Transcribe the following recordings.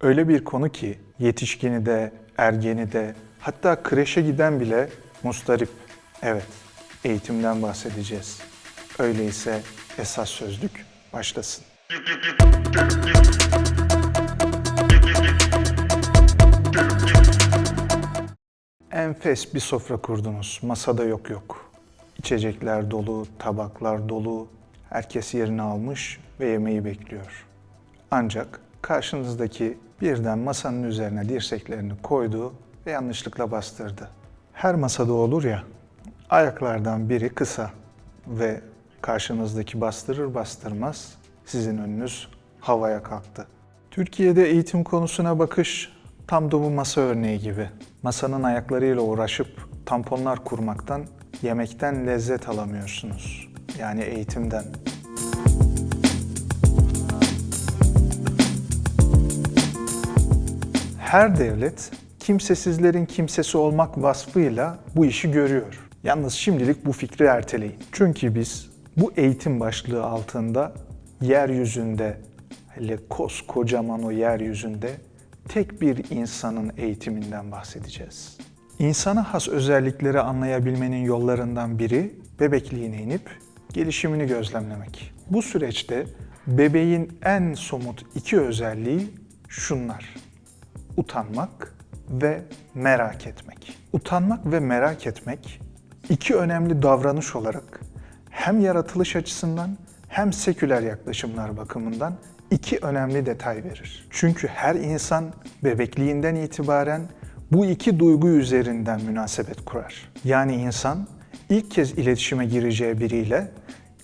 Öyle bir konu ki yetişkini de, ergeni de, hatta kreşe giden bile mustarip. Evet, eğitimden bahsedeceğiz. Öyleyse esas sözlük başlasın. Enfes bir sofra kurdunuz. Masada yok yok. İçecekler dolu, tabaklar dolu. Herkes yerini almış ve yemeği bekliyor. Ancak karşınızdaki birden masanın üzerine dirseklerini koydu ve yanlışlıkla bastırdı. Her masada olur ya, ayaklardan biri kısa ve karşınızdaki bastırır bastırmaz sizin önünüz havaya kalktı. Türkiye'de eğitim konusuna bakış tam da bu masa örneği gibi. Masanın ayaklarıyla uğraşıp tamponlar kurmaktan, yemekten lezzet alamıyorsunuz. Yani eğitimden. Her devlet kimsesizlerin kimsesi olmak vasfıyla bu işi görüyor. Yalnız şimdilik bu fikri erteleyin. Çünkü biz bu eğitim başlığı altında yeryüzünde, hele koskocaman o yeryüzünde tek bir insanın eğitiminden bahsedeceğiz. İnsana has özellikleri anlayabilmenin yollarından biri bebekliğine inip gelişimini gözlemlemek. Bu süreçte bebeğin en somut iki özelliği şunlar utanmak ve merak etmek. Utanmak ve merak etmek iki önemli davranış olarak hem yaratılış açısından hem seküler yaklaşımlar bakımından iki önemli detay verir. Çünkü her insan bebekliğinden itibaren bu iki duygu üzerinden münasebet kurar. Yani insan ilk kez iletişime gireceği biriyle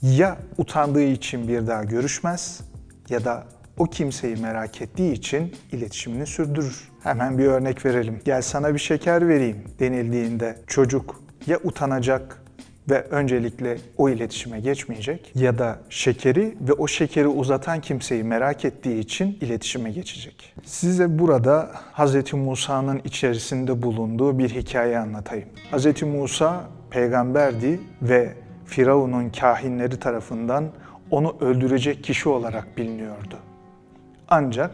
ya utandığı için bir daha görüşmez ya da o kimseyi merak ettiği için iletişimini sürdürür. Hemen bir örnek verelim. Gel sana bir şeker vereyim denildiğinde çocuk ya utanacak ve öncelikle o iletişime geçmeyecek ya da şekeri ve o şekeri uzatan kimseyi merak ettiği için iletişime geçecek. Size burada Hz. Musa'nın içerisinde bulunduğu bir hikaye anlatayım. Hz. Musa peygamberdi ve Firavun'un kahinleri tarafından onu öldürecek kişi olarak biliniyordu. Ancak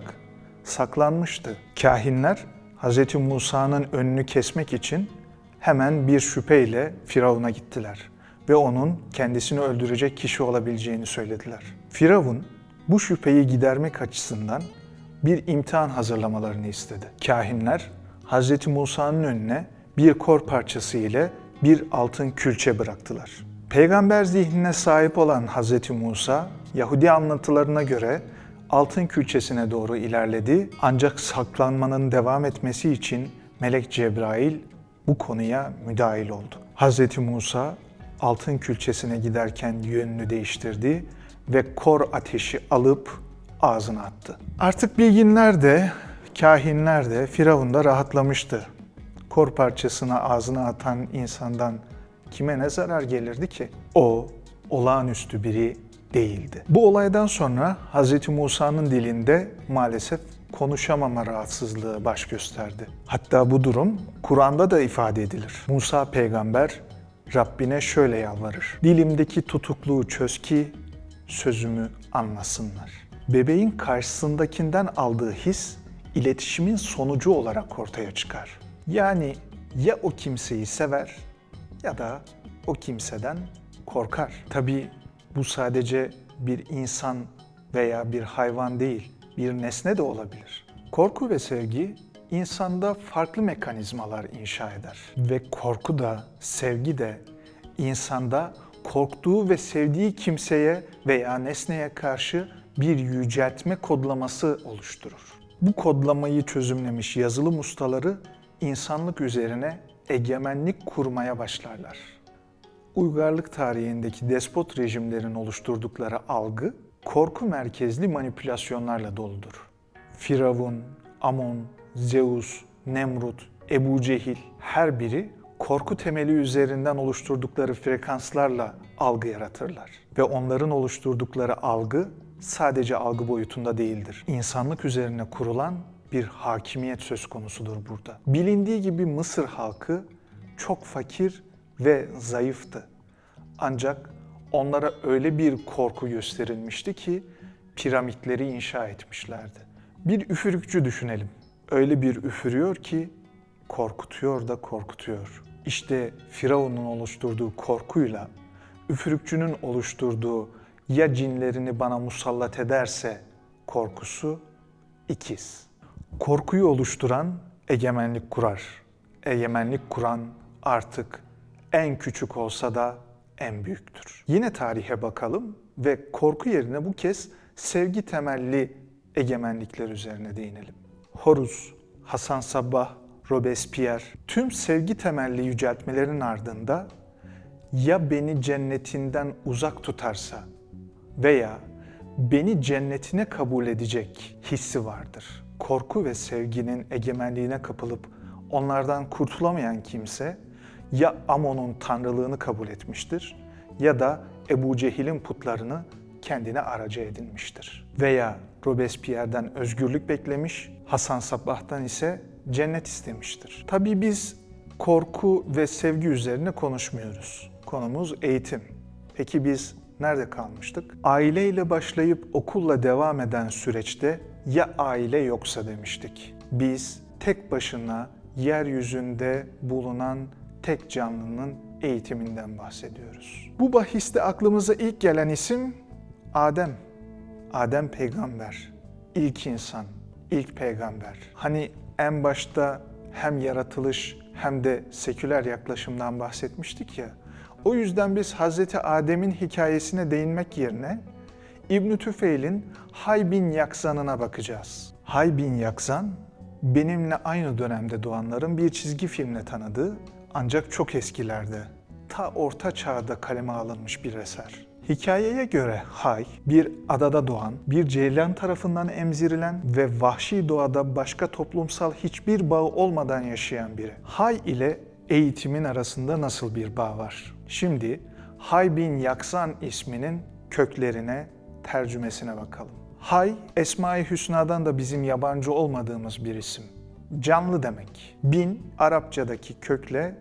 saklanmıştı. Kahinler Hz. Musa'nın önünü kesmek için hemen bir şüpheyle Firavun'a gittiler ve onun kendisini öldürecek kişi olabileceğini söylediler. Firavun bu şüpheyi gidermek açısından bir imtihan hazırlamalarını istedi. Kahinler Hz. Musa'nın önüne bir kor parçası ile bir altın külçe bıraktılar. Peygamber zihnine sahip olan Hz. Musa, Yahudi anlatılarına göre altın külçesine doğru ilerledi ancak saklanmanın devam etmesi için Melek Cebrail bu konuya müdahil oldu. Hz. Musa altın külçesine giderken yönünü değiştirdi ve kor ateşi alıp ağzına attı. Artık bilginler de, kahinler de Firavun da rahatlamıştı. Kor parçasına ağzına atan insandan kime ne zarar gelirdi ki? O olağanüstü biri değildi. Bu olaydan sonra Hz. Musa'nın dilinde maalesef konuşamama rahatsızlığı baş gösterdi. Hatta bu durum Kur'an'da da ifade edilir. Musa peygamber Rabbine şöyle yalvarır. Dilimdeki tutukluğu çöz ki sözümü anlasınlar. Bebeğin karşısındakinden aldığı his iletişimin sonucu olarak ortaya çıkar. Yani ya o kimseyi sever ya da o kimseden korkar. Tabii bu sadece bir insan veya bir hayvan değil, bir nesne de olabilir. Korku ve sevgi insanda farklı mekanizmalar inşa eder ve korku da sevgi de insanda korktuğu ve sevdiği kimseye veya nesneye karşı bir yüceltme kodlaması oluşturur. Bu kodlamayı çözümlemiş yazılım ustaları insanlık üzerine egemenlik kurmaya başlarlar uygarlık tarihindeki despot rejimlerin oluşturdukları algı korku merkezli manipülasyonlarla doludur. Firavun, Amon, Zeus, Nemrut, Ebu Cehil her biri korku temeli üzerinden oluşturdukları frekanslarla algı yaratırlar. Ve onların oluşturdukları algı sadece algı boyutunda değildir. İnsanlık üzerine kurulan bir hakimiyet söz konusudur burada. Bilindiği gibi Mısır halkı çok fakir ve zayıftı. Ancak onlara öyle bir korku gösterilmişti ki piramitleri inşa etmişlerdi. Bir üfürükçü düşünelim. Öyle bir üfürüyor ki korkutuyor da korkutuyor. İşte Firavun'un oluşturduğu korkuyla üfürükçünün oluşturduğu ya cinlerini bana musallat ederse korkusu ikiz. Korkuyu oluşturan egemenlik kurar. Egemenlik kuran artık en küçük olsa da en büyüktür. Yine tarihe bakalım ve korku yerine bu kez sevgi temelli egemenlikler üzerine değinelim. Horus, Hasan Sabbah, Robespierre tüm sevgi temelli yüceltmelerin ardında ya beni cennetinden uzak tutarsa veya beni cennetine kabul edecek hissi vardır. Korku ve sevginin egemenliğine kapılıp onlardan kurtulamayan kimse ya Amon'un tanrılığını kabul etmiştir ya da Ebu Cehil'in putlarını kendine aracı edinmiştir. Veya Robespierre'den özgürlük beklemiş, Hasan Sabbah'tan ise cennet istemiştir. Tabii biz korku ve sevgi üzerine konuşmuyoruz. Konumuz eğitim. Peki biz nerede kalmıştık? Aileyle başlayıp okulla devam eden süreçte ya aile yoksa demiştik. Biz tek başına yeryüzünde bulunan tek canlının eğitiminden bahsediyoruz. Bu bahiste aklımıza ilk gelen isim Adem. Adem peygamber, ilk insan, ilk peygamber. Hani en başta hem yaratılış hem de seküler yaklaşımdan bahsetmiştik ya. O yüzden biz Hazreti Adem'in hikayesine değinmek yerine İbn Tüfeil'in Hay bin Yaksan'ına bakacağız. Hay bin Yaksan, benimle aynı dönemde doğanların bir çizgi filmle tanıdığı ancak çok eskilerde, ta orta çağda kaleme alınmış bir eser. Hikayeye göre Hay, bir adada doğan, bir ceylan tarafından emzirilen ve vahşi doğada başka toplumsal hiçbir bağı olmadan yaşayan biri. Hay ile eğitimin arasında nasıl bir bağ var? Şimdi Hay bin Yaksan isminin köklerine, tercümesine bakalım. Hay, Esma-i Hüsna'dan da bizim yabancı olmadığımız bir isim. Canlı demek. Bin, Arapçadaki kökle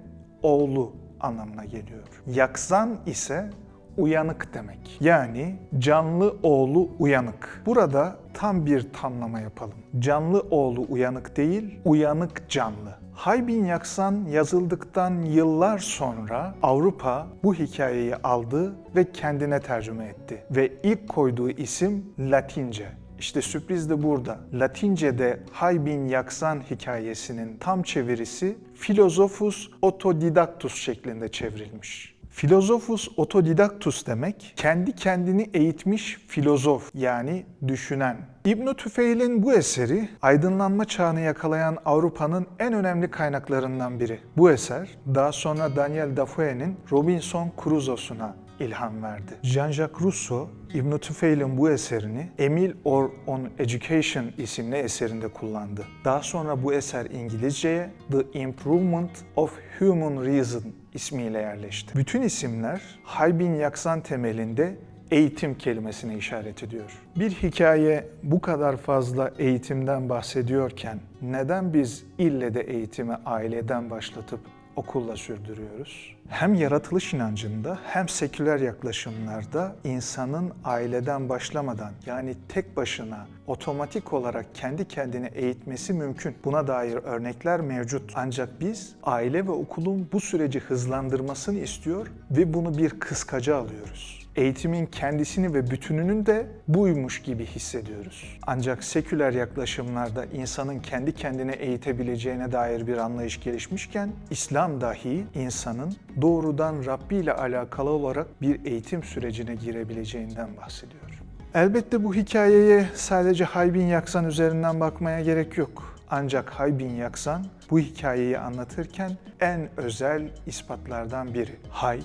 oğlu anlamına geliyor. Yaksan ise uyanık demek. Yani canlı oğlu uyanık. Burada tam bir tamlama yapalım. Canlı oğlu uyanık değil, uyanık canlı. Hay bin Yaksan yazıldıktan yıllar sonra Avrupa bu hikayeyi aldı ve kendine tercüme etti. Ve ilk koyduğu isim Latince. İşte sürpriz de burada. Latince'de Hay bin Yaksan hikayesinin tam çevirisi Philosophus Autodidactus şeklinde çevrilmiş. Filozofus autodidactus demek, kendi kendini eğitmiş filozof yani düşünen. İbn Tüfeil'in bu eseri aydınlanma çağını yakalayan Avrupa'nın en önemli kaynaklarından biri. Bu eser daha sonra Daniel Defoe'nin Robinson Crusoe'suna ilham verdi. Jean-Jacques Rousseau, İbn Tüfeil'in bu eserini Emile or on Education isimli eserinde kullandı. Daha sonra bu eser İngilizceye The Improvement of Human Reason ismiyle yerleşti. Bütün isimler Haybin Yaksan temelinde eğitim kelimesine işaret ediyor. Bir hikaye bu kadar fazla eğitimden bahsediyorken neden biz ille de eğitimi aileden başlatıp okulla sürdürüyoruz? Hem yaratılış inancında hem seküler yaklaşımlarda insanın aileden başlamadan yani tek başına otomatik olarak kendi kendini eğitmesi mümkün. Buna dair örnekler mevcut. Ancak biz aile ve okulun bu süreci hızlandırmasını istiyor ve bunu bir kıskaca alıyoruz eğitimin kendisini ve bütününün de buymuş gibi hissediyoruz. Ancak seküler yaklaşımlarda insanın kendi kendine eğitebileceğine dair bir anlayış gelişmişken İslam dahi insanın doğrudan Rabbi ile alakalı olarak bir eğitim sürecine girebileceğinden bahsediyor. Elbette bu hikayeye sadece Haybin Yaksan üzerinden bakmaya gerek yok. Ancak Haybin Yaksan bu hikayeyi anlatırken en özel ispatlardan biri. Hay,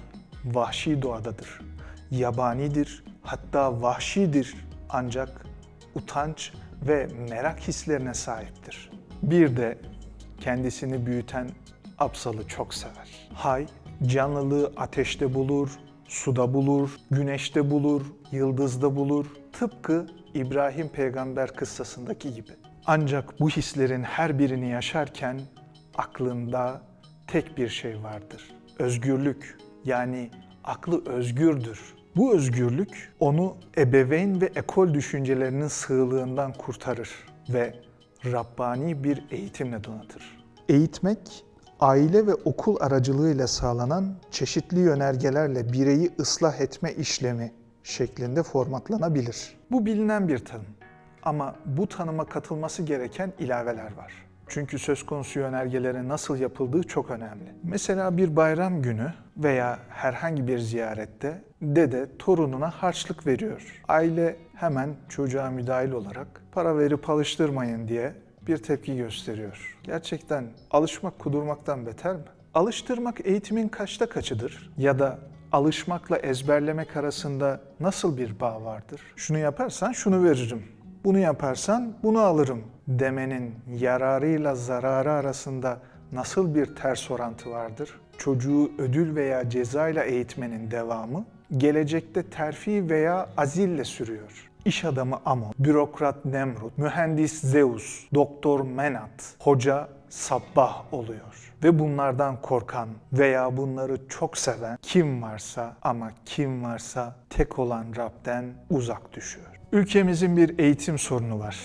vahşi doğadadır yabanidir, hatta vahşidir ancak utanç ve merak hislerine sahiptir. Bir de kendisini büyüten Apsal'ı çok sever. Hay, canlılığı ateşte bulur, suda bulur, güneşte bulur, yıldızda bulur. Tıpkı İbrahim peygamber kıssasındaki gibi. Ancak bu hislerin her birini yaşarken aklında tek bir şey vardır. Özgürlük yani aklı özgürdür. Bu özgürlük onu ebeveyn ve ekol düşüncelerinin sığlığından kurtarır ve Rabbani bir eğitimle donatır. Eğitmek, aile ve okul aracılığıyla sağlanan çeşitli yönergelerle bireyi ıslah etme işlemi şeklinde formatlanabilir. Bu bilinen bir tanım. Ama bu tanıma katılması gereken ilaveler var. Çünkü söz konusu yönergelere nasıl yapıldığı çok önemli. Mesela bir bayram günü veya herhangi bir ziyarette dede torununa harçlık veriyor. Aile hemen çocuğa müdahil olarak para verip alıştırmayın diye bir tepki gösteriyor. Gerçekten alışmak kudurmaktan beter mi? Alıştırmak eğitimin kaçta kaçıdır? Ya da alışmakla ezberlemek arasında nasıl bir bağ vardır? Şunu yaparsan şunu veririm. Bunu yaparsan bunu alırım demenin yararıyla zararı arasında nasıl bir ters orantı vardır? Çocuğu ödül veya cezayla eğitmenin devamı gelecekte terfi veya azille sürüyor. İş adamı Amon, bürokrat Nemrut, mühendis Zeus, doktor Menat, hoca Sabbah oluyor. Ve bunlardan korkan veya bunları çok seven kim varsa ama kim varsa tek olan Rab'den uzak düşüyor. Ülkemizin bir eğitim sorunu var.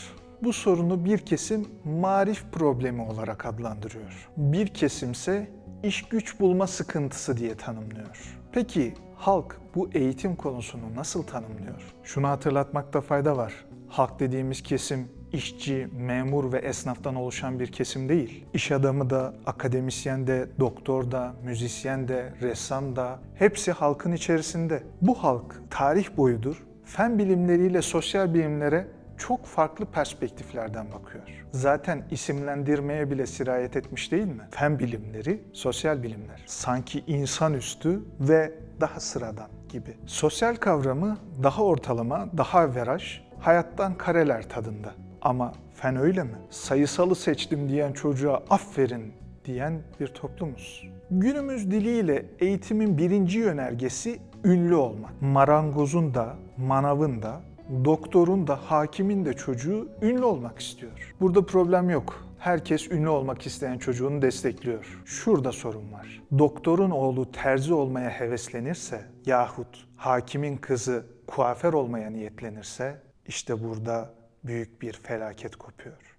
Bu sorunu bir kesim marif problemi olarak adlandırıyor. Bir kesimse iş güç bulma sıkıntısı diye tanımlıyor. Peki halk bu eğitim konusunu nasıl tanımlıyor? Şunu hatırlatmakta fayda var. Halk dediğimiz kesim işçi, memur ve esnaftan oluşan bir kesim değil. İş adamı da, akademisyen de, doktor da, müzisyen de, ressam da hepsi halkın içerisinde. Bu halk tarih boyudur fen bilimleriyle sosyal bilimlere çok farklı perspektiflerden bakıyor. Zaten isimlendirmeye bile sirayet etmiş değil mi? Fen bilimleri, sosyal bilimler. Sanki insanüstü ve daha sıradan gibi. Sosyal kavramı daha ortalama, daha veraj, hayattan kareler tadında. Ama fen öyle mi? Sayısalı seçtim diyen çocuğa aferin diyen bir toplumuz. Günümüz diliyle eğitimin birinci yönergesi ünlü olmak. Marangozun da, manavın da, doktorun da, hakimin de çocuğu ünlü olmak istiyor. Burada problem yok. Herkes ünlü olmak isteyen çocuğunu destekliyor. Şurada sorun var. Doktorun oğlu terzi olmaya heveslenirse yahut hakimin kızı kuaför olmaya niyetlenirse işte burada büyük bir felaket kopuyor.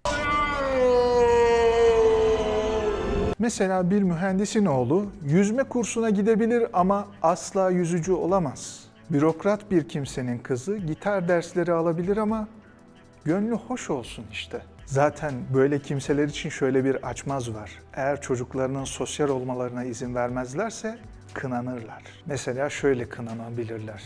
Mesela bir mühendisin oğlu yüzme kursuna gidebilir ama asla yüzücü olamaz. Bürokrat bir kimsenin kızı gitar dersleri alabilir ama gönlü hoş olsun işte. Zaten böyle kimseler için şöyle bir açmaz var. Eğer çocuklarının sosyal olmalarına izin vermezlerse kınanırlar. Mesela şöyle kınanabilirler.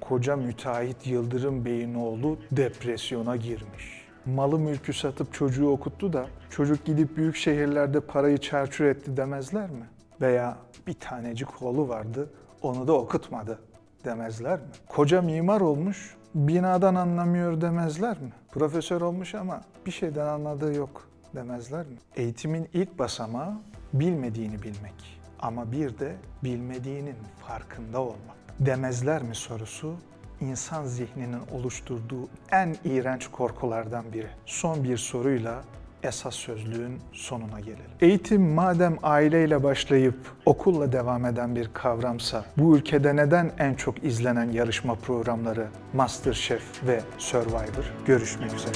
Koca müteahhit Yıldırım Bey'in oğlu depresyona girmiş malı mülkü satıp çocuğu okuttu da çocuk gidip büyük şehirlerde parayı çarçur etti demezler mi? Veya bir tanecik oğlu vardı onu da okutmadı demezler mi? Koca mimar olmuş binadan anlamıyor demezler mi? Profesör olmuş ama bir şeyden anladığı yok demezler mi? Eğitimin ilk basamağı bilmediğini bilmek ama bir de bilmediğinin farkında olmak. Demezler mi sorusu insan zihninin oluşturduğu en iğrenç korkulardan biri. Son bir soruyla esas sözlüğün sonuna gelelim. Eğitim madem aileyle başlayıp okulla devam eden bir kavramsa bu ülkede neden en çok izlenen yarışma programları MasterChef ve Survivor? Görüşmek üzere.